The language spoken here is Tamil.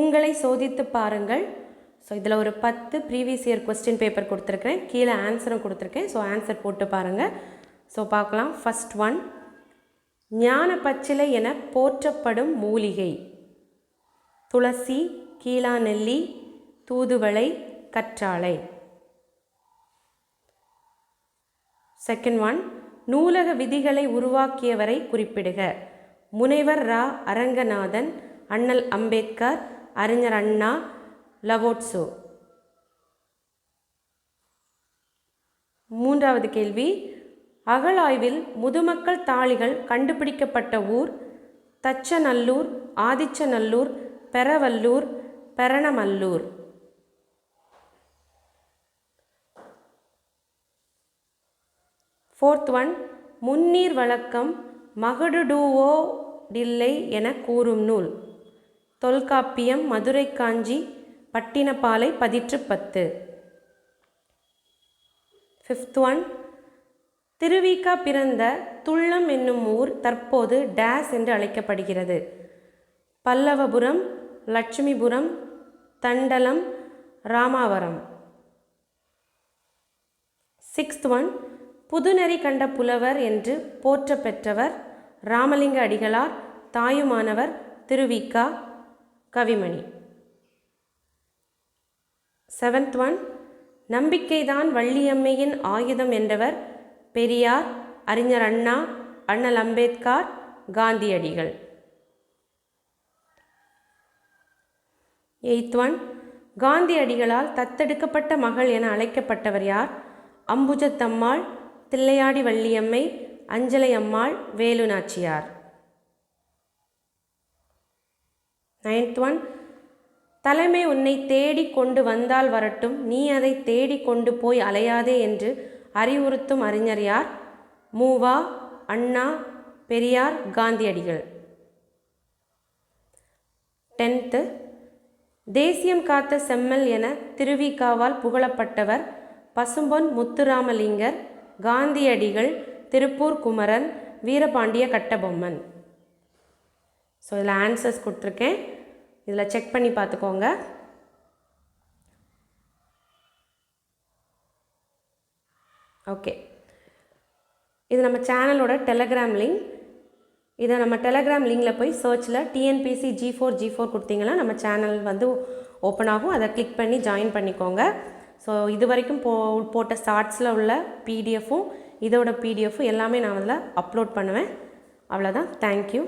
உங்களை சோதித்து பாருங்கள். ஸோ இதில் ஒரு பத்து ப்ரீவியஸ் இயர் கொஸ்டின் பேப்பர் கொடுத்துருக்கேன் கீழே ஆன்சரும் கொடுத்துருக்கேன். ஸோ ஆன்சர் போட்டு பாருங்கள் ஸோ பார்க்கலாம். ஃபஸ்ட் ஒன் ஞான பச்சிலை என போற்றப்படும் மூலிகை. துளசி கீழாநெல்லி தூதுவளை கற்றாழை. செகண்ட் ஒன் நூலக விதிகளை உருவாக்கியவரை குறிப்பிடுக. முனைவர் ரா. அரங்கநாதன் அண்ணல் அம்பேத்கர் அறிஞர் அண்ணா லவோட்சோ. மூன்றாவது கேள்வி. அகழாய்வில் முதுமக்கள் தாளிகள் கண்டுபிடிக்கப்பட்ட ஊர் தச்சநல்லூர் ஆதிச்சநல்லூர் பெரவல்லூர் பெரணமல்லூர். ஃபோர்த் ஒன் முன்னீர் வழக்கம் மகடுடுவோ டில்லை என கூறும் நூல். தொல்காப்பியம் மதுரை காஞ்சி பட்டினப்பாலை பதிற்று பத்து. ஃபிஃப்த் ஒன் திருவிக்கா பிறந்த துள்ளம் என்னும் ஊர் தற்போது டேஸ் என்று அழைக்கப்படுகிறது. பல்லவபுரம் லட்சுமிபுரம் தண்டலம் ராமாவரம். சிக்ஸ்த் ஒன் புதுநெறி கண்ட புலவர் என்று போற்ற பெற்றவர் ராமலிங்க அடிகளார் தாயுமானவர் திருவிக்கா. கவிமணி. செவன்த் ஒன் நம்பிக்கைதான் வள்ளியம்மையின் ஆயுதம் என்றவர் பெரியார் அறிஞர் அண்ணா அண்ணல் அம்பேத்கர் காந்தியடிகள். எய்த் ஒன் காந்தியடிகளால் தத்தெடுக்கப்பட்ட மகள் என அழைக்கப்பட்டவர் யார்? அம்புஜத்தம்மாள் தில்லையாடி வள்ளியம்மை அஞ்சலை அம்மாள் வேலுநாச்சியார். நைன்த் ஒன் தலைமை உன்னை தேடி கொண்டு வந்தால் வரட்டும். நீ அதை தேடி கொண்டு போய் அலையாதே என்று அறிவுறுத்தும் அறிஞர் யார்? மூவா அண்ணா பெரியார் காந்தியடிகள். டென்த்து தேசியம் காத்த செம்மல் என திருவிகாவால் புகழப்பட்டவர் பசும்பொன் முத்துராமலிங்கர் காந்தியடிகள் திருப்பூர் குமரன் வீரபாண்டிய கட்டபொம்மன். ஸோ இதில் ஆன்சர்ஸ் கொடுத்துருக்கேன். இதில் செக் பண்ணி பார்த்துக்கோங்க. ஓகே இது நம்ம சேனலோட டெலகிராம் லிங்க் இதை நம்ம டெலகிராம் லிங்கில் போய் சர்ச்சில் TNPSC G four G four கொடுத்தீங்கன்னா நம்ம சேனல் வந்து ஓப்பன் ஆகும். அதை கிளிக் பண்ணி ஜாயின் பண்ணிக்கோங்க. ஸோ இது வரைக்கும் போ போட்ட ஷார்ட்ஸில் உள்ள பிடிஎஃப்பும் இதோட பிடிஎஃப்பும் எல்லாமே நான் அதில் அப்லோட் பண்ணுவேன். அவ்வளோதான் தேங்க்யூ